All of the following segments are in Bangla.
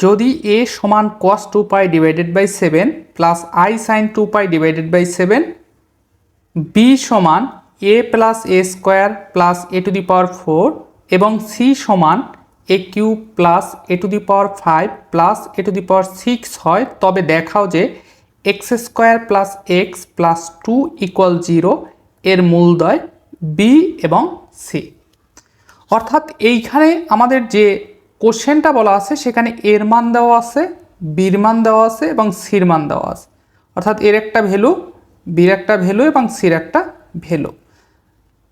যদি এ সমান cos two pi divided by seven plus i sine two pi divided by seven b সমান a plus a square plus a to the power four এবং সি সমান a cube plus a to the power five plus a to the power six হয়, তবে দেখাও যে x square plus x plus two equal zero এর মূলদয় বি এবং সি অর্থাৎ এইখানে আমাদের যে কোশ্চেনটা বলা আছে, সেখানে এর মান দেওয়া আছে, বির মান দেওয়া আছে এবং সির মান দেওয়া আছে। অর্থাৎ এর একটা ভ্যালু, বির একটা ভ্যালু এবং সির একটা ভ্যালু।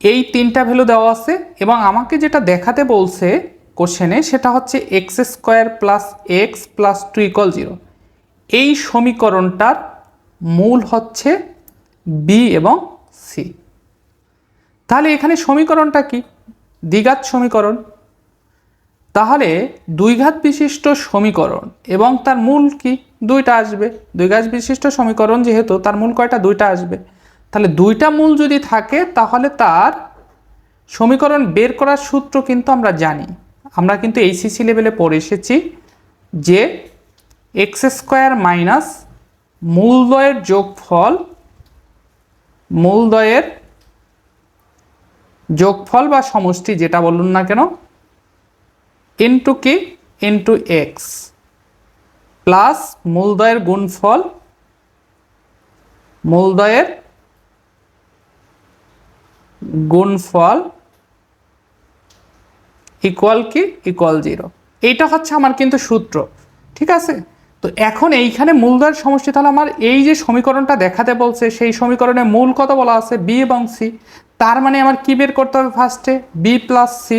এই তিনটা ভ্যালু দেওয়া আছে এবং আমাকে যেটা দেখাতে বলছে কোশ্চেনে সেটা হচ্ছে x square plus x plus two equal zero এই সমীকরণটার মূল হচ্ছে বি এবং সি তাহলে এখানে সমীকরণটা কি? দ্বিঘাত সমীকরণ। তাহলে দুই ঘাত বিশিষ্ট সমীকরণ এবং তার মূল কি? দুইটা আসবে। দুই ঘাত বিশিষ্ট সমীকরণ যেহেতু, তার মূল কয়টা? দুইটা আসবে। তাহলে দুইটা মূল যদি থাকে, তাহলে তার সমীকরণ বের করার সূত্র কিন্তু আমরা জানি। আমরা কিন্তু এইসিসি লেভেলে পড়ে এসেছি যে এক্স স্কোয়ার মাইনাস মূলদয়ের যোগফল মূলদয়ের যোগফল বা সমষ্টি যেটা বলুন না কেন ইন্টু কি ইন্টু এক্স প্লাস মূলদয়ের গুণফল মূলদয়ের গুণফল ইকুয়াল কি ইকুয়াল জিরো এইটা হচ্ছে আমার কিন্তু সূত্র, ঠিক আছে? তো এখন এইখানে মূলদয়ের সমষ্টি, তাহলে আমার এই যে সমীকরণটা দেখাতে বলছে, সেই সমীকরণে মূল কত বলা আছে? বি এবং সি তার মানে আমার কি বের করতে হবে ফার্স্টে বি প্লাস সি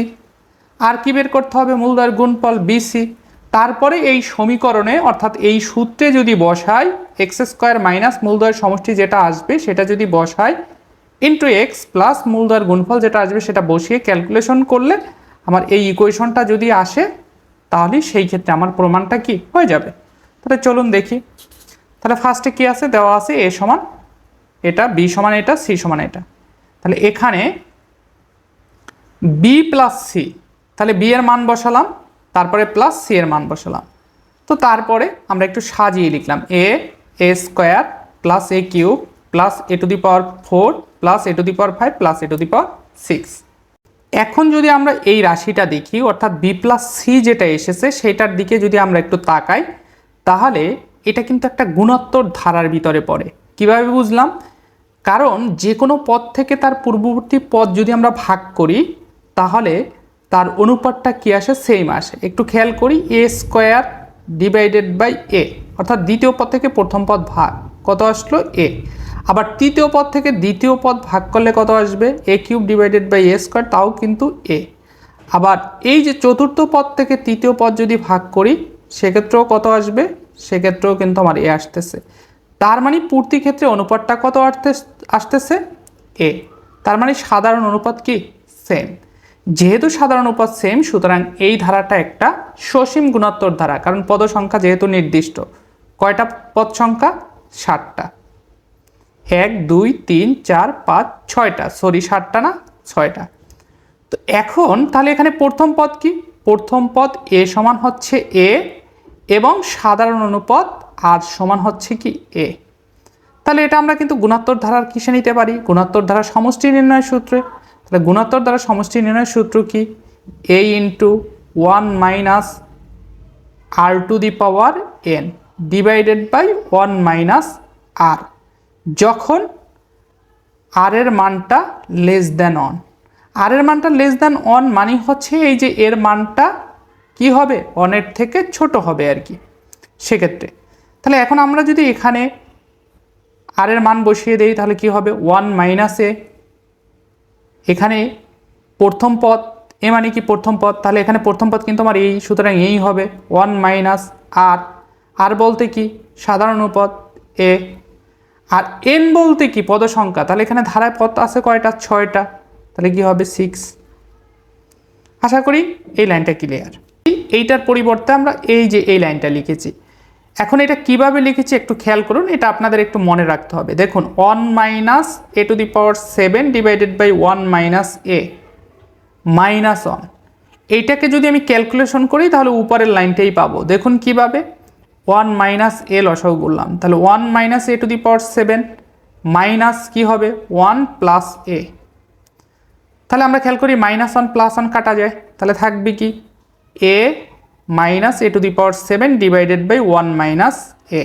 আর কি বের করতে হবে? মূলদয়ের গুণফল বিসি তারপরে এই সমীকরণে, অর্থাৎ এই সূত্রে যদি বসাই এক্স স্কোয়ার মাইনাস মূলদয়ের সমষ্টি যেটা আসবে, সেটা যদি বসাই ইন্টু এক্স প্লাস মূলদয়ের গুণফল যেটা আসবে, সেটা বসিয়ে ক্যালকুলেশন করলে আমার এই ইকুয়েশনটা যদি আসে, তাহলে সেই ক্ষেত্রে আমার প্রমাণটা কি? হয়ে যাবে। তাহলে চলুন দেখি। তাহলে ফার্স্টে কি আছে? দেওয়া আছে এ সমান, এটা বি সমান এটা সি সমান এটা। তাহলে এখানে বি প্লাস সি তাহলে বি এর মান বসালাম, তারপরে প্লাস সি এর মান বসালাম। তো তারপরে আমরা একটু সাজিয়ে লিখলাম a a square plus a cube plus a to the power four plus a to the power five plus a to the power six এখন যদি আমরা এই রাশিটা দেখি, অর্থাৎ বি প্লাস সি যেটা এসেছে, সেটার দিকে যদি আমরা একটু তাকাই, তাহলে এটা কিন্তু একটা গুণোত্তর ধারার ভিতরে পড়ে। কীভাবে বুঝলাম? কারণ যে কোনো পদ থেকে তার পূর্ববর্তী পদ যদি আমরা ভাগ করি, তাহলে তার অনুপাতটা কী আসে? সেম আসে। একটু খেয়াল করি a square divided by a অর্থাৎ দ্বিতীয় পদ থেকে প্রথম পদ ভাগ। কত আসলো? এ আবার তৃতীয় পদ থেকে দ্বিতীয় পদ ভাগ করলে কত আসবে? A cube divided by a square তাও কিন্তু এ আবার এই যে চতুর্থ পদ থেকে তৃতীয় পদ যদি ভাগ করি, সেক্ষেত্রেও কত আসবে? সেক্ষেত্রেও কিন্তু আমার এ আসতেছে। তার মানে পূর্তি ক্ষেত্রে অনুপাতটা কত আসতে আসতেছে? এ তার মানে সাধারণ অনুপাত কি? সেম যেহেতু সাধারণ অনুপাত সেম সুতরাং এই ধারাটা একটা সসীম গুণাত্তর ধারা, কারণ পদ সংখ্যা যেহেতু নির্দিষ্ট। কয়টা পদ সংখ্যা? ষাটটা এক, দুই, তিন, চার, পাঁচ, ছয়টা। সরি ষাটটা না? ছয়টা। তো এখন তাহলে এখানে প্রথম পদ কি? প্রথম পদ এ সমান হচ্ছে এ এবং সাধারণ অনুপদ আর সমান হচ্ছে কি এ। তাহলে এটা আমরা কিন্তু গুণাত্তর ধারার কিসে নিতে পারি? গুণাত্তর ধারার সমষ্টি নির্ণয় সূত্রে। তাহলে গুণাত্তর দ্বারা সমষ্টি নির্ণয় সূত্র কি? A into one minus r to the power n divided by one minus r যখন আর এর মানটা লেস দ্যান অন আর এর মানটা লেস দ্যান অন মানে হচ্ছে এই যে এর মানটা কি হবে? অনের থেকে ছোট হবে আর কি। সেক্ষেত্রে তাহলে এখন আমরা যদি এখানে আর এর মান বসিয়ে দেই তাহলে কি হবে? ওয়ান মাইনাস এ এখানে প্রথম পদ, এ মানে কি প্রথম পদ? তাহলে এখানে প্রথম পদ কিন্তু আমার এই, সুতরাং এই হবে। ওয়ান মাইনাস আর। আর বলতে কি? সাধারণ পদ এ। আর এন বলতে কি? পদ সংখ্যা তাহলে এখানে ধারায় পদ আছে কয়টা? ছয়টা। তাহলে কি হবে? সিক্স। আশা করি এই লাইনটা ক্লিয়ার। এইটার পরিবর্তে আমরা এই যে এই লাইনটা লিখেছি এখন এটা কীভাবে লিখেছি একটু খেয়াল করুন, এটা আপনাদের একটু মনে রাখতে হবে। দেখুন one minus a to the power seven divided by one minus a minus one এইটাকে যদি আমি ক্যালকুলেশন করি, তাহলে উপরের লাইনটাই পাবো। দেখুন কীভাবে ওয়ান মাইনাস এ লসাও বললাম তাহলে one minus a to the power seven minus কী হবে? ওয়ান প্লাস এ তাহলে আমরা খেয়াল করি মাইনাস ওয়ান প্লাস ওয়ান কাটা যায়। তাহলে থাকবে কি? A minus a to the power seven divided by one minus a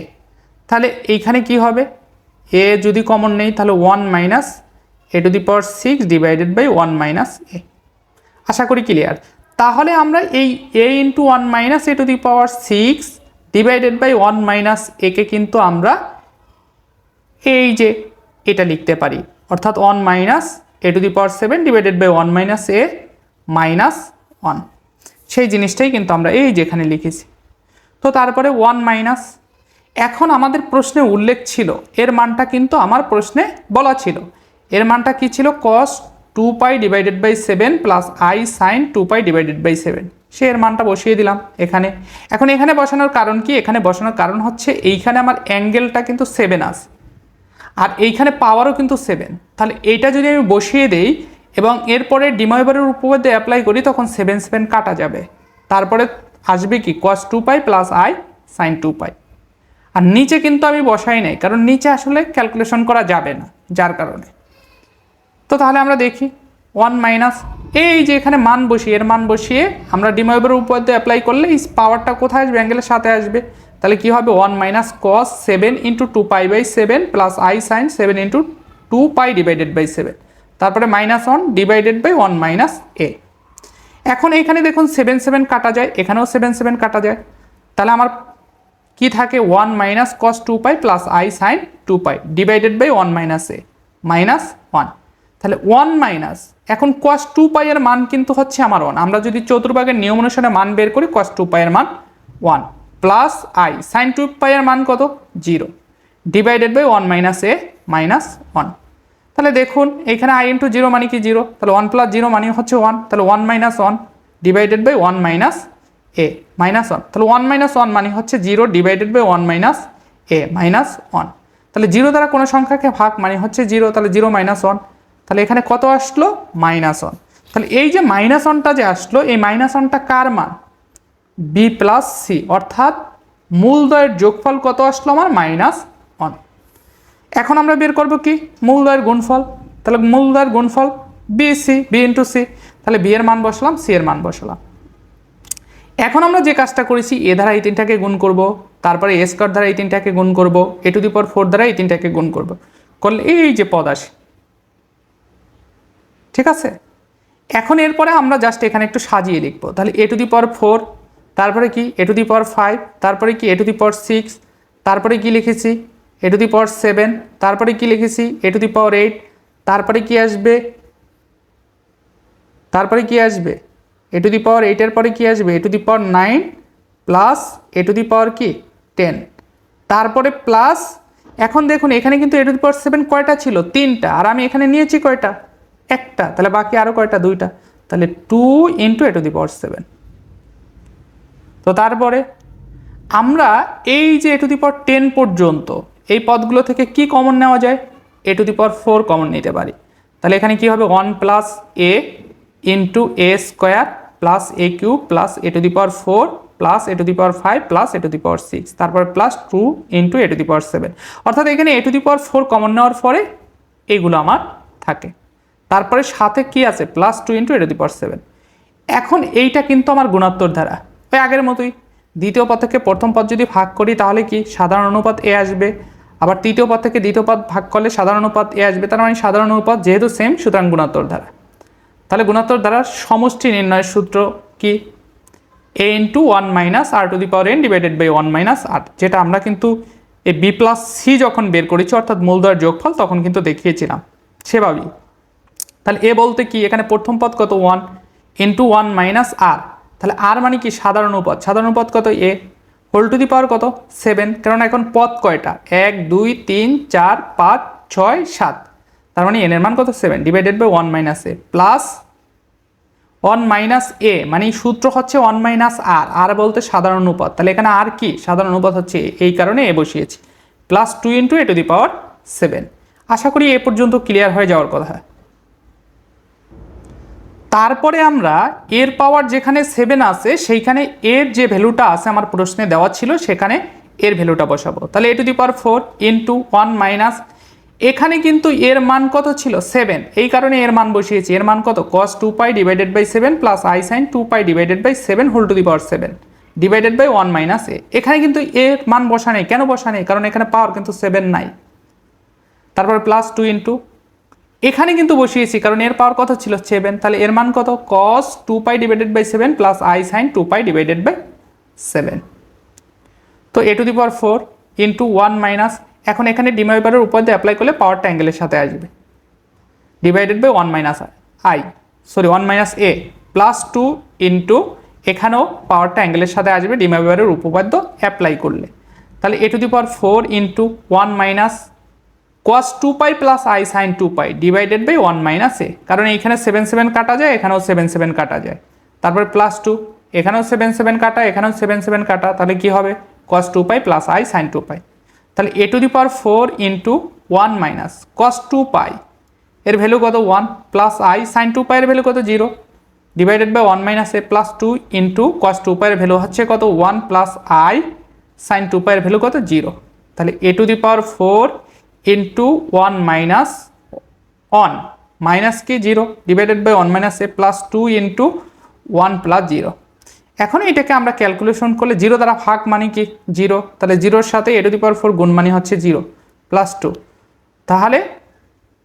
তাহলে এইখানে কি হবে? এ যদি কমন নেই, তাহলে one minus a to the power six divided by one minus a আশা করি ক্লিয়ার তাহলে আমরা এই a into one minus a to the power six divided by one minus একে কিন্তু আমরা এই যে এটা লিখতে পারি। অর্থাৎ one minus a to the power seven divided by one minus a minus one সেই জিনিসটাই কিন্তু আমরা এই যেখানে লিখেছি। তো তারপরে ওয়ান মাইনাস এখন আমাদের প্রশ্নে উল্লেখ ছিল, এর মানটা কিন্তু আমার প্রশ্নে বলা ছিল। এর মানটা কি ছিল? Cos two pi divided by seven plus i sine two pi divided by seven সে এর মানটা বসিয়ে দিলাম এখানে। এখন এখানে বসানোর কারণ কি? এখানে বসানোর কারণ হচ্ছে এইখানে আমার অ্যাঙ্গেলটা কিন্তু সেভেন আস আর এইখানে পাওয়ারও কিন্তু সেভেন তাহলে এইটা যদি আমি বসিয়ে দেই এবং এরপরে ডিময়বারের উপপাদ্য অ্যাপ্লাই করি, তখন সেভেন সেভেন কাটা যাবে। তারপরে আসবে কি? Cos two pi plus i sine two pi আর নিচে কিন্তু আমি বসাই নাই, কারণ নিচে আসলে ক্যালকুলেশন করা যাবে না, যার কারণে। তো তাহলে আমরা দেখি ওয়ান মাইনাস এই যে এখানে মান বসিয়ে, এর মান বসিয়ে আমরা ডিময়বারের উপপাদ্য অ্যাপ্লাই করলে এই পাওয়ারটা কোথায় আসবে? অ্যাঙ্গেলের সাথে আসবে। তাহলে কি হবে? One minus cos seven into two pi by seven plus i sine seven into two pi divided by seven তারপরে minus one divided by one minus a এখন এখানে দেখুন সেভেন সেভেন কাটা যায়, এখানেও সেভেন সেভেন কাটা যায়। তাহলে আমার কি থাকে? One minus cos two pi plus i sine two pi divided by one minus a minus one তাহলে ওয়ান মাইনাস এখন কস টু পাইয়ের মান কিন্তু হচ্ছে আমার ওয়ান আমরা যদি চতুর্ভাগের নিয়ম অনুসারে মান বের করি কস টু পাইয়ের মান one plus i sine two পাইয়ের মান কত? Zero divided by one minus a minus one তাহলে দেখুন, এখানে আই ইন্টু জিরো মানে কি জিরো তাহলে ওয়ান প্লাস জিরো মানে হচ্ছে ওয়ান তাহলে one minus one divided by one minus a minus one তাহলে ওয়ান মাইনাস ওয়ান মানে হচ্ছে zero divided by one minus a minus one তাহলে জিরো দ্বারা কোনো সংখ্যাকে ভাগ মানে হচ্ছে জিরো তাহলে জিরো মাইনাস ওয়ান তাহলে এখানে কত আসলো? মাইনাস ওয়ান তাহলে এই যে মাইনাস ওয়ানটা যে আসলো, এই মাইনাস ওয়ানটা কার মান? বি প্লাস সি অর্থাৎ মূলদয়ের যোগফল কত আসলো আমার? মাইনাস এখন আমরা বের করব কি? মূলদয়ের গুণফল। তাহলে মূলদয়ের গুণফল b c b into c তাহলে বি এর মান বসালাম সি এর মান বসালাম। এখন আমরা যে কাজটা করেছি এ ধারা এই তিনটাকে গুণ করব, তারপরে এ স্কোয়ার দ্বারা এই তিনটাকে গুণ করব এ টু দি পাওয়ার ফোর দ্বারা এই তিনটাকে গুণ করব। করলে এই যে পদ আসে। ঠিক আছে? এখন এরপরে আমরা জাস্ট এখানে একটু সাজিয়ে লিখব। তাহলে a to the power four তারপরে কি? A to the power five তারপরে কি? A to the power six তারপরে কি লিখেছি? এ টু দি পাওয়ার সেভেন তারপরে কি লিখেছি? এ টু দি পাওয়ার এইট তারপরে কি আসবে? তারপরে কি আসবে? এ টু দি পাওয়ার এইটের পরে কি আসবে? A to the power nine plus a to the power কি? টেন তারপরে প্লাস এখন দেখুন, এখানে কিন্তু এ টু দি পাওয়ার সেভেন কয়টা ছিল? তিনটা। আর আমি এখানে নিয়েছি কয়টা? একটা। তাহলে বাকি আরও কয়টা? দুইটা। তাহলে two into a to the power seven তো তারপরে আমরা এই যে এ টু দি পাওয়ার টেন পর্যন্ত এই পদগুলো থেকে কি কমন নেওয়া যায়? A to the power four common নিতে পারি। তাহলে এখানে কি হবে? One plus a into a square plus a cube plus a to the power four plus a to the power five plus a to the power six তারপরে plus two into a to the power seven অর্থাৎ এখানে a to the power four common নেওয়ার পরে এইগুলো আমার থাকে। তারপরে সাথে কি আছে? Plus two into a to the power seven এখন এইটা কিন্তু আমার গুণাত্তর ধারা। ওই আগের মতোই। দ্বিতীয় পদ থেকে প্রথম পদ যদি ভাগ করি তাহলে কি? সাধারণ অনুপাত এ আসবে। আবার তৃতীয় পদ থেকে দ্বিতীয় পদ ভাগ করলে সাধারণ অনুপাত এ আসবে, তার মানে সাধারণ অনুপাত যেহেতু সেম সুতরাং গুণাত্তর ধারা তাহলে গুণাত্তর দ্বারা সমষ্টি নির্ণয়ের সূত্র কি? A into one minus r to the power n divided by one minus r যেটা আমরা কিন্তু এই বি প্লাস সি যখন বের করেছি, অর্থাৎ মূলদয়ের যোগফল, তখন কিন্তু দেখিয়েছিলাম সেভাবেই। তাহলে এ বলতে কি? এখানে প্রথম পদ কত? One into one minus r তাহলে আর মানে কি? সাধারণ পদ সাধারণ পদ কত? এ হোল টু দি পাওয়ার কত? সেভেন। কারণ এখন পদ কয়টা? এক, দুই, তিন, চার, পাঁচ, ছয়, সাত। তার মানে এনের মান কত? Seven. Divided by one minus a plus one minus a মানে সূত্র হচ্ছে ওয়ান মাইনাস আর আর বলতে সাধারণ অনুপাত। তাহলে এখানে আর কি? সাধারণ অনুপাত হচ্ছে এই কারণে এ বসিয়েছি। Plus two into a to the power seven আশা করি এ পর্যন্ত ক্লিয়ার হয়ে যাওয়ার কথা। তারপরে আমরা এর পাওয়ার যেখানে সেভেন আছে, সেইখানে এর যে ভ্যালুটা আছে আমার প্রশ্নে দেওয়া ছিল, সেখানে এর ভ্যালুটা বসাবো। তাহলে a to the power four into one minus এখানে কিন্তু এর মান কত ছিল? সেভেন এই কারণে এর মান বসিয়েছি। এর মান কত? Cos two pi divided by seven plus i sine two pi divided by seven whole to the power seven divided by one minus a এখানে কিন্তু এর মান বসা নেই। কেন বসা নেই? কারণ এখানে পাওয়ার কিন্তু সেভেন নাই। তারপর প্লাস টু ইন্টু এখানে কিন্তু বসিয়েছি, কারণ এর পাওয়ার কত ছিল সেভেন তাহলে এর মান কত? Cos two pi divided by seven plus i sine two pi divided by seven তো a to the power four into one minus এখন এখানে ডিমাইবারের উপর দিয়ে অ্যাপ্লাই করলে পাওয়ারটা অ্যাঙ্গেলের সাথে আসবে। Divided by one minus i sorry one minus a plus two into এখানেও পাওয়ারটা অ্যাঙ্গেলের সাথে আসবে ডিমাইবারের উপপাদ্য অ্যাপ্লাই করলে। তাহলে a to the power four into one minus cos two pi plus i sine two pi divided by one minus a কারণ এইখানে সেভেন সেভেন কাটা যায়, এখানেও সেভেন সেভেন কাটা যায়। তারপরে প্লাস টু এখানেও সেভেন সেভেন কাটা, এখানেও সেভেন সেভেন কাটা, তাহলে কি হবে? cos two pi plus i sine two pi তাহলে a to the power four into one minus cos two pi এর ভ্যালু কত? One plus i sine two pi এর ভ্যালু কত? Zero divided by one minus a plus two into cos two পাইয়ের value হচ্ছে কত? One plus i sine two পাইয়ের value কত? জিরো তাহলে a to the power four into one minus one minus কি? Zero divided by one minus a plus two into one plus zero এখন এটাকে আমরা ক্যালকুলেশন করলে জিরো দ্বারা ভাগ মানে কি? জিরো তাহলে জিরোর সাথে এ টু দি পাওয়ার ফোর গুণ মানে হচ্ছে জিরো প্লাস টু তাহলে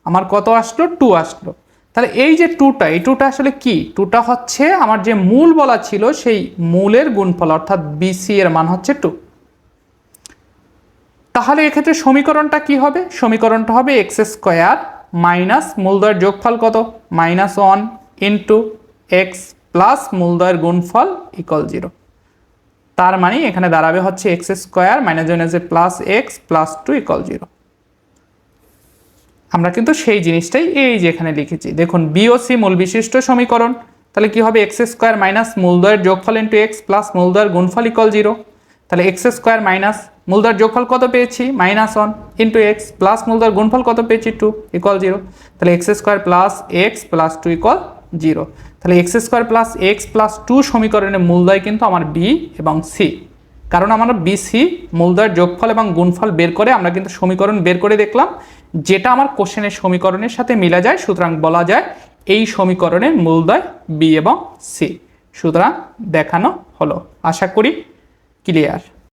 আমার কত আসলো? টু আসলো। তাহলে এই যে টুটা এই টুটা আসলে কি? টুটা হচ্ছে আমার যে মূল বলা ছিল সেই মূলের গুণফল, অর্থাৎ বিসি এর মান হচ্ছে টু তাহলে এক্ষেত্রে সমীকরণটা কি হবে? সমীকরণটা হবে এক্স স্কোয়ার মাইনাস মূলদয়ের যোগফল কত? Minus one into x plus মূলদয়ের গুণফল ইকল জিরো তার মানে এখানে দাঁড়াবে হচ্ছে এক্স স্কোয়ার মাইনাস মাইনাসে plus x plus two equal zero আমরা কিন্তু সেই জিনিসটাই এই যে এখানে লিখেছি। দেখুন বিওসি মূল বিশিষ্ট সমীকরণ। তাহলে কি হবে? এক্স স্কোয়ার মাইনাস মূলদয়ের যোগফল ইন্টু এক্স প্লাস মূলদয়ের গুণফল ইকল জিরো তাহলে এক্স স্কোয়ার মাইনাস মূলদয়ের যোগফল কত পেয়েছি? Minus one into x plus মূলদয়ের গুণফল কত পেয়েছি? টু ইকল জিরো তাহলে x square plus x plus two equal zero তাহলে x square plus x plus two সমীকরণের মূলদয় কিন্তু আমার বি এবং সি কারণ আমরা বিসি মূলদয়ের যোগফল এবং গুণফল বের করে আমরা কিন্তু সমীকরণ বের করে দেখলাম, যেটা আমার কোশ্চেনের সমীকরণের সাথে মিলা যায়, সুতরাং বলা যায় এই সমীকরণের মূলদয় বি এবং সি সুতরাং দেখানো হলো। আশা করি ক্লিয়ার